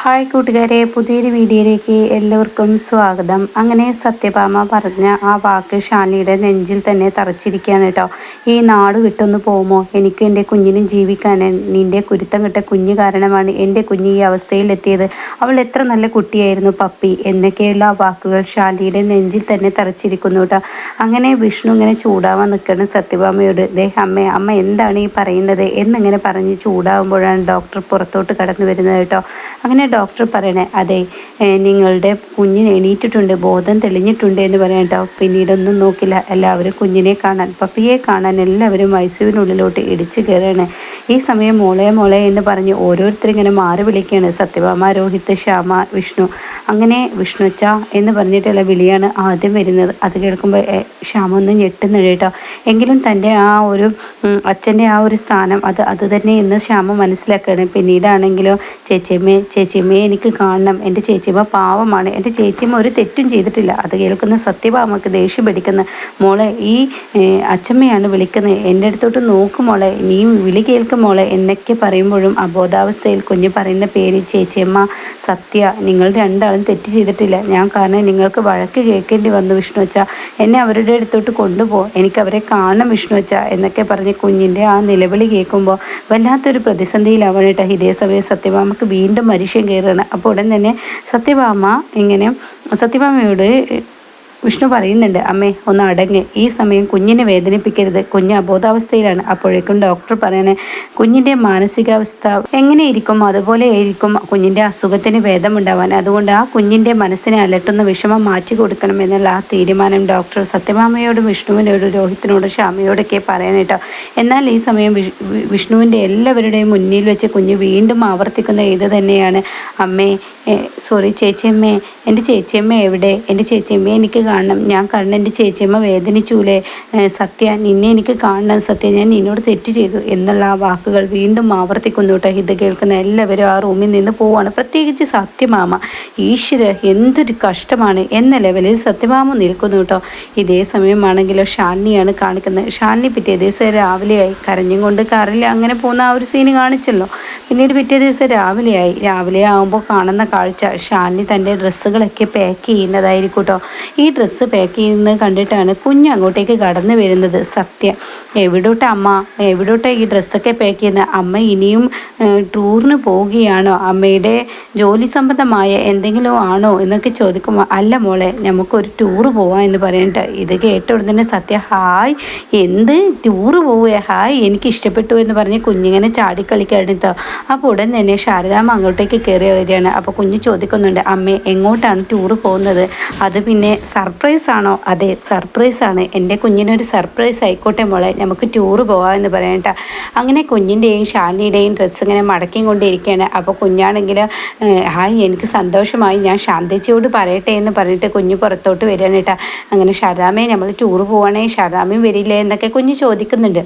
Hi കൂട്ടുകാരെ പുതിയൊരു വീഡിയോയിലേക്ക് എല്ലാവർക്കും സ്വാഗതം. അങ്ങനെ സത്യഭാമ പറഞ്ഞ ആ വാക്ക് ഷാനിയുടെ നെഞ്ചിൽ തന്നെ തറച്ചിരിക്കുകയാണ് കേട്ടോ. ഈ നാട് വിട്ടൊന്ന് പോകുമോ? എനിക്കും എന്റെ കുഞ്ഞിനും ജീവിക്കാൻ നിന്റെ കുരുത്തം കിട്ട കുഞ്ഞ് കാരണമാണ് എന്റെ കുഞ്ഞ് ഈ അവസ്ഥയിലെത്തിയത്. അവൾ എത്ര നല്ല കുട്ടിയായിരുന്നു പപ്പി. എന്നൊക്കെയുള്ള ആ വാക്കുകൾ ഷാലിയുടെ നെഞ്ചിൽ തന്നെ തറച്ചിരിക്കുന്നു കേട്ടോ. അങ്ങനെ വിഷ്ണു ഇങ്ങനെ ചൂടാവാൻ നിൽക്കുകയാണ് സത്യഭാമയോട്. ദേ അമ്മ അമ്മ എന്താണ് ഈ പറയുന്നത്? എന്നിങ്ങനെ പറഞ്ഞ് ചൂടാവുമ്പോഴാണ് ഡോക്ടർ പുറത്തോട്ട് കടന്നു വരുന്നത് കേട്ടോ. അങ്ങനെ ഡോക്ടർ പറയണേ അതെ. നിങ്ങളുടെ കുഞ്ഞിന് എണീറ്റിട്ടുണ്ട് ബോധം തെളിഞ്ഞിട്ടുണ്ട് എന്ന് പറയട്ടോ പിന്നീടൊന്നും നോക്കില്ല. എല്ലാവരും കുഞ്ഞിനെ കാണാൻ പപ്പിയെ കാണാൻ എല്ലാവരും മൈസൂരിനുള്ളിലോട്ട് ഇടിച്ചു കയറുകയാണ്. ഈ സമയം മോളെ മോളെ എന്ന് പറഞ്ഞ് ഓരോരുത്തരും ഇങ്ങനെ മാറി വിളിക്കുകയാണ്. സത്യഭാമ രോഹിത് ശ്യാമ വിഷ്ണു. അങ്ങനെ വിഷ്ണുച്ച എന്ന് പറഞ്ഞിട്ടുള്ള വിളിയാണ് ആദ്യം വരുന്നത്. അത് കേൾക്കുമ്പോൾ ശ്യാമ ഒന്ന് ഞെട്ടുന്നുണ്ട് കേട്ടോ. എങ്കിലും തന്റെ ആ ഒരു അച്ഛന്റെ ആ ഒരു സ്ഥാനം അത് അത് തന്നെ എന്ന് ശ്യാമ മനസ്സിലാക്കുകയാണ്. പിന്നീടാണെങ്കിലോ ചേച്ചിയമ്മേ ചേച്ചിയമ്മയെ എനിക്ക് കാണണം. എന്റെ ചേച്ചിയമ്മ പാവമാണ്. എന്റെ ചേച്ചിമ്മ ഒരു തെറ്റും ചെയ്തിട്ടില്ല. അത് കേൾക്കുന്ന സത്യഭാമക്ക് ദേഷ്യം പിടിക്കുന്ന. മോളെ ഈ അച്ഛമ്മയാണ് വിളിക്കുന്നത്. എന്റെ അടുത്തോട്ട് നോക്കും മോളെ. നീ വിളി കേൾക്കും മോളെ എന്നൊക്കെ പറയുമ്പോഴും അബോധാവസ്ഥയിൽ കുഞ്ഞ് പറയുന്ന പേര് ചേച്ചിയമ്മ സത്യ. നിങ്ങൾ രണ്ടാളും തെറ്റ് ചെയ്തിട്ടില്ല. ഞാൻ കാരണം നിങ്ങൾക്ക് വഴക്ക് കേൾക്കേണ്ടി വന്നു വിഷ്ണു വെച്ചാൽ എന്നെ അവരുടെ അടുത്തോട്ട് കൊണ്ടുപോ. എനിക്ക് അവരെ കാണണം വിഷ്ണു വെച്ചാൽ എന്നൊക്കെ പറഞ്ഞ് കുഞ്ഞിന്റെ ആ നിലവിളി കേൾക്കുമ്പോൾ വല്ലാത്തൊരു പ്രതിസന്ധിയിലാവണേട്ടാ. ഇതേ സമയം സത്യഭാമക്ക് വീണ്ടും മനുഷ്യൻ കയറുകയാണ്. അപ്പോൾ ഉടൻ തന്നെ സത്യഭാമ ഇങ്ങനെ സത്യഭാമയോട് വിഷ്ണു പറയുന്നുണ്ട് അമ്മേ ഒന്ന് അടങ്ങ്. ഈ സമയം കുഞ്ഞിനെ വേദനിപ്പിക്കരുത്. കുഞ്ഞ് അബോധാവസ്ഥയിലാണ്. അപ്പോഴേക്കും ഡോക്ടർ പറയണേ കുഞ്ഞിന്റെ മാനസികാവസ്ഥ എങ്ങനെയിരിക്കും? അതുപോലെ ആയിരിക്കും കുഞ്ഞിന്റെ അസുഖത്തിന് ഭേദമുണ്ടാവാൻ. അതുകൊണ്ട് ആ കുഞ്ഞിന്റെ മനസ്സിനെ അലട്ടുന്ന വിഷമം മാറ്റി കൊടുക്കണം എന്നുള്ള ആ തീരുമാനം ഡോക്ടർ സത്യഭാമയോടും വിഷ്ണുവിനോടും രോഹിത്തിനോടും ശ്യാമയോടൊക്കെ പറയാനേട്ടോ എന്നാൽ ഈ സമയം വിഷ്ണുവിന്റെ എല്ലാവരുടെയും മുന്നിൽ വെച്ച് കുഞ്ഞ് വീണ്ടും ആവർത്തിക്കുന്ന ഇത് തന്നെയാണ്. അമ്മേ സോറി ചേച്ചിയമ്മേ എന്റെ ചേച്ചിയമ്മ എവിടെ? എന്റെ ചേച്ചിയമ്മേ എനിക്ക് കാണണം. ഞാൻ കാരണം എന്റെ ചേച്ചിയമ്മ വേദനിച്ചൂലേ. സത്യ നിന്നെ എനിക്ക് കാണണം സത്യ. ഞാൻ നിന്നോട് തെറ്റ് ചെയ്തു എന്നുള്ള ആ വാക്കുകൾ വീണ്ടും ആവർത്തിക്കുന്നു കേട്ടോ. ഇത് കേൾക്കുന്ന എല്ലാവരും ആ റൂമിൽ നിന്ന് പോവുകയാണ് പ്രത്യേകിച്ച് സത്യമാമ ഈശ്വര എന്തൊരു കഷ്ടമാണ്. എന്ന ലെവലിൽ സത്യമാമ നിൽക്കുന്നു കേട്ടോ. ഇതേ സമയമാണെങ്കിലോ ഷാലിനിയാണ് കാണിക്കുന്നത്. ഷാലിനി പിറ്റേ ദിവസം രാവിലെയായി. കരഞ്ഞും കൊണ്ട് കാറിൽ അങ്ങനെ പോകുന്ന ആ ഒരു സീന് കാണിച്ചല്ലോ. പിന്നീട് പിറ്റേ ദിവസം രാവിലെയായി. രാവിലെ ആകുമ്പോൾ കാണുന്ന കാഴ്ച ഷാലിനി തന്റെ ഡ്രസ്സുകളൊക്കെ പാക്ക് ചെയ്യുന്നതായിരിക്കും കേട്ടോ. ഈ ഡ്രസ്സ് പാക്ക് ചെയ്യുന്നത് കണ്ടിട്ടാണ് കുഞ്ഞ് അങ്ങോട്ടേക്ക് കടന്നു വരുന്നത്. സത്യം. എവിടോട്ട് അമ്മ? എവിടോട്ട ഈ ഡ്രസ്സൊക്കെ പാക്ക് ചെയ്യുന്നത്? അമ്മ ഇനിയും ടൂറിന് പോവുകയാണോ? അമ്മയുടെ ജോലി സംബന്ധമായ എന്തെങ്കിലും ആണോ എന്നൊക്കെ ചോദിക്കുമ്പോൾ അല്ല മോളെ നമുക്കൊരു ടൂറ് പോവാം എന്ന് പറയണ്ട ഇത് കേട്ട ഉടനെ സത്യ ഹായ് എന്ത് ടൂറ് പോവുക ഹായ് എനിക്ക് ഇഷ്ടപ്പെട്ടു എന്ന് പറഞ്ഞ് കുഞ്ഞിങ്ങനെ ചാടിക്കളിക്കാണ് കേട്ടോ അപ്പോൾ ഉടൻ തന്നെ ശാരദാമ്മ അങ്ങോട്ടേക്ക് കയറി വരികയാണ്. അപ്പോൾ കുഞ്ഞ് ചോദിക്കുന്നുണ്ട് അമ്മേ എങ്ങോട്ടാണ് ടൂറ് പോകുന്നത്? അത് പിന്നെ സർപ്രൈസ് ആണോ അതെ സർപ്രൈസ് ആണ് എന്റെ കുഞ്ഞിനൊരു സർപ്രൈസ് ആയിക്കോട്ടെ മോളെ. നമുക്ക് ടൂറ് പോകാം എന്ന് പറയണ്ട അങ്ങനെ കുഞ്ഞിന്റെയും ഷാന്തിയുടെയും ഡ്രസ്സ് ഇങ്ങനെ മടക്കി കൊണ്ടിരിക്കുകയാണ് അപ്പോൾ കുഞ്ഞാണെങ്കിൽ ഹായ് എനിക്ക് സന്തോഷമായി. ഞാൻ ശാന്തിച്ചോട് പറയട്ടെ എന്ന് പറഞ്ഞിട്ട് കുഞ്ഞ് പുറത്തോട്ട് വരികയാണ് കേട്ടോ. അങ്ങനെ ശാരദാമ്മയെ നമ്മൾ ടൂറ് പോകണേ ശാരദാമ്മയും വരില്ലേ എന്നൊക്കെ കുഞ്ഞ് ചോദിക്കുന്നുണ്ട്.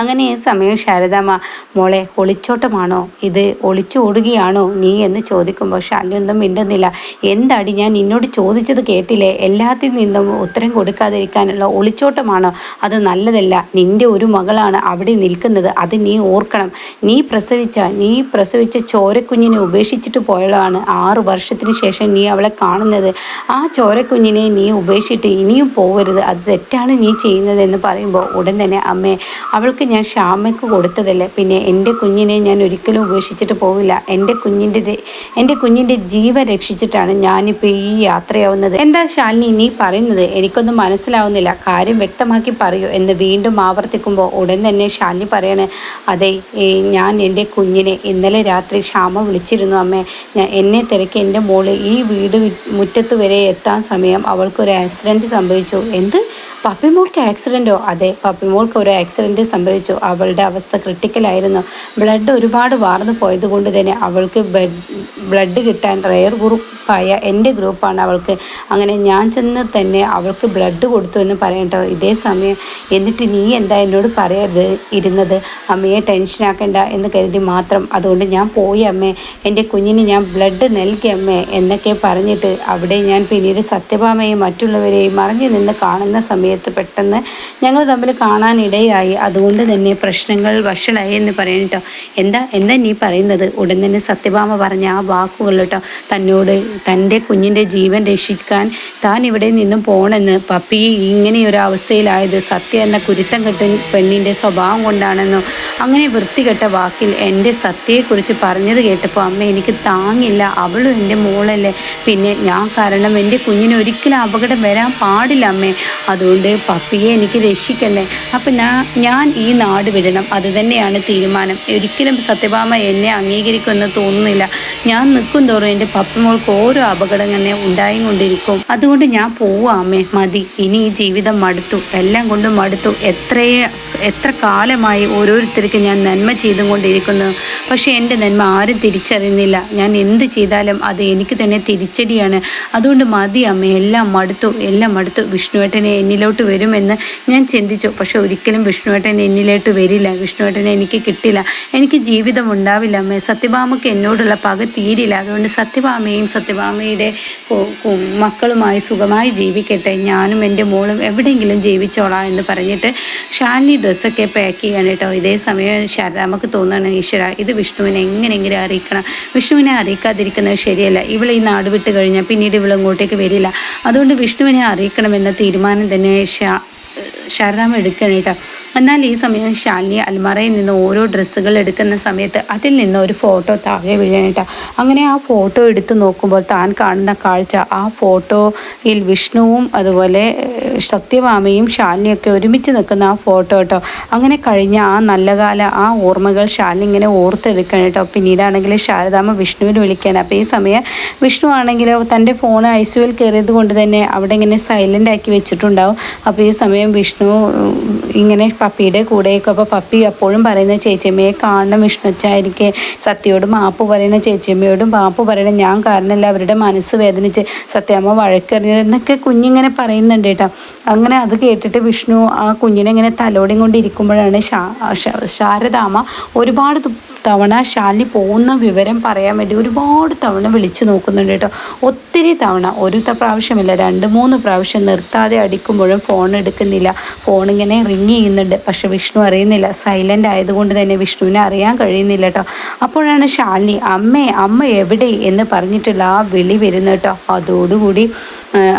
അങ്ങനെ ഈ സമയം ശാരദാമ്മ മോളെ ഒളിച്ചോട്ടമാണോ? ഇത് ഒളിച്ചു ഓടുകയാണോ നീ? എന്ന് ചോദിക്കുമ്പോൾ ശാലിയൊന്നും മിണ്ടുന്നില്ല. എന്താടി ഞാൻ നിന്നോട് ചോദിച്ചത് കേട്ടില്ലേ? എല്ലാത്തിൽ നിന്നും ഉത്തരം കൊടുക്കാതിരിക്കാനുള്ള ഒളിച്ചോട്ടമാണോ? അത് നല്ലതല്ല. നിന്റെ ഒരു മകളാണ് അവിടെ നിൽക്കുന്നത്. അത് നീ ഓർക്കണം. നീ പ്രസവിച്ച നീ പ്രസവിച്ച ചോരക്കുഞ്ഞിനെ ഉപേക്ഷിച്ചിട്ട് പോയതാണ് ആറു വർഷത്തിന് ശേഷം നീ അവളെ കാണുന്നത്. ആ ചോരക്കുഞ്ഞിനെ നീ ഉപേക്ഷിച്ചിട്ട് ഇനിയും പോകരുത് അത് തെറ്റാണ് നീ ചെയ്യുന്നത് എന്ന് പറയുമ്പോൾ ഉടൻ തന്നെ അമ്മേ അവൾക്ക് അവൾക്ക് ഞാൻ ഷാമയ്ക്ക് കൊടുത്തതല്ലേ? പിന്നെ എന്റെ കുഞ്ഞിനെ ഞാൻ ഒരിക്കലും ഉപേക്ഷിച്ചിട്ട് പോവില്ല. എന്റെ കുഞ്ഞിന്റെ എന്റെ കുഞ്ഞിന്റെ ജീവൻ രക്ഷിച്ചിട്ടാണ് ഞാനിപ്പോൾ ഈ യാത്രയാവുന്നത്. എന്താ ശാലിനി നീ പറയുന്നത്? എനിക്കൊന്നും മനസ്സിലാവുന്നില്ല. കാര്യം വ്യക്തമാക്കി പറയൂ എന്ന് വീണ്ടും ആവർത്തിക്കുമ്പോൾ ഉടൻ തന്നെ ശാലിനി പറയണേ അതെ ഞാൻ എന്റെ കുഞ്ഞിനെ ഇന്നലെ രാത്രി ക്ഷാമ വിളിച്ചിരുന്നു അമ്മേ. ഞാൻ എന്നെ തിരക്കി എന്റെ മോൾ ഈ വീട് മുറ്റത്ത് വരെ എത്താൻ സമയം അവൾക്കൊരു ആക്സിഡന്റ് സംഭവിച്ചു. എന്ത്? പപ്പിമോൾക്ക് ആക്സിഡന്റോ അതെ പപ്പിമോൾക്ക് ഒരു ആക്സിഡന്റ് സംഭവിച്ചു. അവളുടെ അവസ്ഥ ക്രിട്ടിക്കലായിരുന്നു ബ്ലഡ് ഒരുപാട് വാർന്നു പോയതുകൊണ്ട് തന്നെ അവൾക്ക് ബ്ലഡ് കിട്ടാൻ റെയർ ഗ്രൂപ്പായ എന്റെ ഗ്രൂപ്പാണ് അവൾക്ക്. അങ്ങനെ ഞാൻ ചെന്ന് തന്നെ അവൾക്ക് ബ്ലഡ് കൊടുത്തു എന്ന് പറയട്ടോ ഇതേ സമയം എന്നിട്ട് നീ എന്താ എന്നോട് പറയരുത് ഇരുന്നത്? അമ്മയെ ടെൻഷനാക്കണ്ട എന്ന് കരുതി മാത്രം. അതുകൊണ്ട് ഞാൻ പോയി അമ്മേ. എന്റെ കുഞ്ഞിന് ഞാൻ ബ്ലഡ് നൽകി അമ്മേ എന്നൊക്കെ പറഞ്ഞിട്ട് അവിടെ ഞാൻ പിന്നീട് സത്യഭാമയും മറ്റുള്ളവരെയും മറിഞ്ഞു നിന്ന് കാണുന്ന സമയം സമയത്ത് പെട്ടെന്ന് ഞങ്ങൾ തമ്മിൽ കാണാനിടയായി. അതുകൊണ്ട് തന്നെ പ്രശ്നങ്ങൾ വഷളായി എന്ന് പറയട്ടോ എന്താ എന്താ നീ പറയുന്നത്? ഉടൻ തന്നെ സത്യഭാമ പറഞ്ഞ ആ വാക്കുകൾ കേട്ടോ തന്നോട് തന്റെ കുഞ്ഞിന്റെ ജീവൻ രക്ഷിക്കാൻ താൻ ഇവിടെ നിന്നും പോകണമെന്ന് പപ്പി ഇങ്ങനെയൊരവസ്ഥയിലായത് സത്യ എന്ന കുരുത്തം കെട്ട പെണ്ണിന്റെ സ്വഭാവം കൊണ്ടാണെന്നോ അങ്ങനെ വൃത്തികെട്ട വാക്കിൽ എന്റെ സത്യയെക്കുറിച്ച് പറഞ്ഞത് കേട്ടപ്പോൾ അമ്മ എനിക്ക് താങ്ങില്ല. അവളും എന്റെ മോളല്ലേ. പിന്നെ ഞാൻ കാരണം എന്റെ കുഞ്ഞിന് ഒരിക്കലും അപകടം വരാൻ പാടില്ല അമ്മേ. അതുകൊണ്ട് പപ്പിയെ എനിക്ക് രക്ഷിക്കണ്ടേ? അപ്പം ഞാൻ ഞാൻ ഈ നാട് വിടണം. അത് തന്നെയാണ് തീരുമാനം. ഒരിക്കലും സത്യഭാമ എന്നെ അംഗീകരിക്കുമെന്ന് തോന്നുന്നില്ല. ഞാൻ നിൽക്കും തോറും എന്റെ പപ്പിമോൾക്ക് ഓരോ അപകടം തന്നെ ഉണ്ടായും കൊണ്ടിരിക്കും അതുകൊണ്ട് ഞാൻ പോവാ അമ്മേ. മതി. ഇനി ഈ ജീവിതം മടുത്തു. എല്ലാം കൊണ്ടും മടുത്തു. എത്രയേ എത്ര കാലമായി ഓരോരുത്തർക്ക് ഞാൻ നന്മ ചെയ്തും കൊണ്ടിരിക്കുന്നു പക്ഷേ എന്റെ നന്മ ആരും തിരിച്ചറിയുന്നില്ല. ഞാൻ എന്ത് ചെയ്താലും അത് എനിക്ക് തന്നെ തിരിച്ചടിയാണ്. അതുകൊണ്ട് മതി അമ്മ എല്ലാം മടുത്തു. എല്ലാം മടുത്തു. വിഷ്ണുവേട്ടനെ എന്നിലോട്ട് വരുമെന്ന് ഞാൻ ചിന്തിച്ചു. പക്ഷെ ഒരിക്കലും വിഷ്ണുവേട്ടൻ എന്നിലോട്ട് വരില്ല. വിഷ്ണുവേട്ടനെ എനിക്ക് കിട്ടില്ല. എനിക്ക് ജീവിതം ഉണ്ടാവില്ല അമ്മ. സത്യഭാമയ്ക്ക് എന്നോടുള്ള പക തീരില്ല. അതുകൊണ്ട് സത്യഭാമയും സത്യഭാമയുടെ മക്കളുമായി സുഖമായി ജീവിക്കട്ടെ. ഞാനും എന്റെ മോളും എവിടെയെങ്കിലും ജീവിച്ചോളാം എന്ന് പറഞ്ഞിട്ട് ഷാലിനി ഡ്രസ്സൊക്കെ പാക്ക് ചെയ്യണം കേട്ടോ. ഇതേ സമയം ശാരദാമ്മക്ക് തോന്നുകയാണ് ഈശ്വര ഇത് വിഷ്ണുവിനെ എങ്ങനെയെങ്കിലും അറിയിക്കണം. വിഷ്ണുവിനെ അറിയിക്കാതിരിക്കുന്നത് ശരിയല്ല. ഇവൾ ഈ നാട് വിട്ട് കഴിഞ്ഞാൽ പിന്നീട് ഇവൾ ഇങ്ങോട്ടേക്ക് വരില്ല. അതുകൊണ്ട് വിഷ്ണുവിനെ അറിയിക്കണമെന്ന തീരുമാനം തന്നെ ശാരദാമ്മ എടുക്കണം എന്നാൽ ഈ സമയം ശാലിനി അൽമറയിൽ നിന്ന് ഓരോ ഡ്രസ്സുകൾ എടുക്കുന്ന സമയത്ത് അതിൽ നിന്ന് ഒരു ഫോട്ടോ താഴെ വീഴാനിട്ട അങ്ങനെ ആ ഫോട്ടോ എടുത്തു നോക്കുമ്പോൾ താൻ കാണുന്ന കാഴ്ച ആ ഫോട്ടോയിൽ വിഷ്ണുവും അതുപോലെ സത്യഭാമയും ശാലിനിയൊക്കെ ഒരുമിച്ച് നിൽക്കുന്ന ആ ഫോട്ടോ കേട്ടോ അങ്ങനെ കഴിഞ്ഞ ആ നല്ല കാല ആ ഓർമ്മകൾ ശാലിനി ഇങ്ങനെ ഓർത്തെടുക്കണം കേട്ടോ പിന്നീടാണെങ്കിൽ ശാരദാമ്മ വിഷ്ണുവിന് വിളിക്കാൻ. അപ്പോൾ ഈ സമയം വിഷ്ണു ആണെങ്കിലോ തന്റെ ഫോൺ ഐ സിയുവിൽ കയറിയത് കൊണ്ട് തന്നെ അവിടെ ഇങ്ങനെ സൈലന്റ് ആക്കി വെച്ചിട്ടുണ്ടാവും. അപ്പോൾ ഈ സമയം വിഷ്ണു ഇങ്ങനെ പപ്പിയുടെ കൂടെയൊക്കെ. അപ്പോൾ പപ്പി എപ്പോഴും പറയുന്ന ചേച്ചിയമ്മയെ കാണണം വിഷ്ണുച്ചായിരിക്കെ സത്യയോട് മാപ്പ് പറയുന്ന ചേച്ചിയമ്മയോടും മാപ്പ് പറയണം ഞാൻ കാരണമല്ല അവരുടെ മനസ്സ് വേദനിച്ച് സത്യാമ്മ വഴക്കെറിഞ്ഞത് എന്നൊക്കെ കുഞ്ഞിങ്ങനെ പറയുന്നുണ്ട് കേട്ടോ. അങ്ങനെ അത് കേട്ടിട്ട് വിഷ്ണു ആ കുഞ്ഞിനെ ഇങ്ങനെ തലോടിയും കൊണ്ടിരിക്കുമ്പോഴാണ് ശാരദാമ്മ ഒരുപാട് തവണ ശാലിനി പോകുന്ന വിവരം പറയാൻ വേണ്ടി ഒരുപാട് തവണ വിളിച്ചു നോക്കുന്നുണ്ട് കേട്ടോ. ഒത്തിരി തവണ ഒരു പ്രാവശ്യമില്ല രണ്ട് മൂന്ന് പ്രാവശ്യം നിർത്താതെ അടിക്കുമ്പോഴും ഫോൺ എടുക്കുന്നില്ല. ഫോൺ ഇങ്ങനെ റിങ് ചെയ്യുന്നുണ്ട്. പക്ഷെ വിഷ്ണു അറിയുന്നില്ല. സൈലന്റ് ആയതുകൊണ്ട് തന്നെ വിഷ്ണുവിനെ അറിയാൻ കഴിയുന്നില്ല കേട്ടോ. അപ്പോഴാണ് ശാലിനി അമ്മേ അമ്മ എവിടെ? എന്ന് പറഞ്ഞിട്ടുള്ള ആ വിളി വരുന്നത് കേട്ടോ. അതോടുകൂടി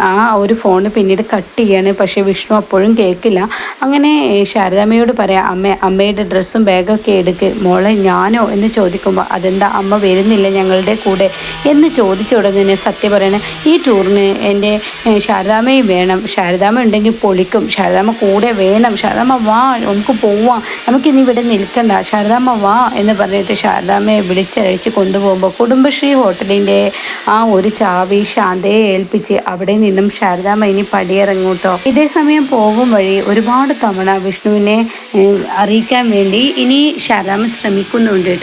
ആ ഒരു ഫോൺ പിന്നീട് കട്ട് ചെയ്യാണ്. പക്ഷേ വിഷ്ണു അപ്പോഴും കേൾക്കില്ല അങ്ങനെ ശാരദാമ്മയോട് പറയാം അമ്മ അമ്മയുടെ ഡ്രസ്സും ബാഗൊക്കെ എടുക്ക്. മോളെ ഞാനോ? എന്ന് ചോദിക്കുമ്പോൾ അതെന്താ? അമ്മ വരുന്നില്ല ഞങ്ങളുടെ കൂടെ. എന്ന് ചോദിച്ച ഉടനെ സത്യം പറയണ ഈ ടൂറിന് എന്റെ ശാരദാമ്മയും വേണം. ശാരദാമ്മ ഉണ്ടെങ്കിൽ പൊളിക്കും. ശാരദാമ്മ കൂടെ വേണം. ശാരദാമ്മ വാ നമുക്ക് പോവാം. നമുക്കിനി ഇവിടെ നിൽക്കണ്ട. ശാരദാമ്മ വാ എന്ന് പറഞ്ഞിട്ട് ശാരദാമ്മയെ വിളിച്ചഴിച്ച് കൊണ്ടുപോകുമ്പോൾ കുടുംബശ്രീ ഹോട്ടലിന്റെ ആ ഒരു ചാവി ശാന്തയെ ഏൽപ്പിച്ച് അവിടെ നിന്നും ശാരദാമയിനി ഇനി പടിയിറങ്ങൂട്ടോ. ഇതേ സമയം പോകും വഴി ഒരുപാട് തവണ വിഷ്ണുവിനെ അറിയിക്കാൻ വേണ്ടി ഇനി ശാരദാമ്മ ശ്രമിക്കുന്നുണ്ട് കേട്ടോ.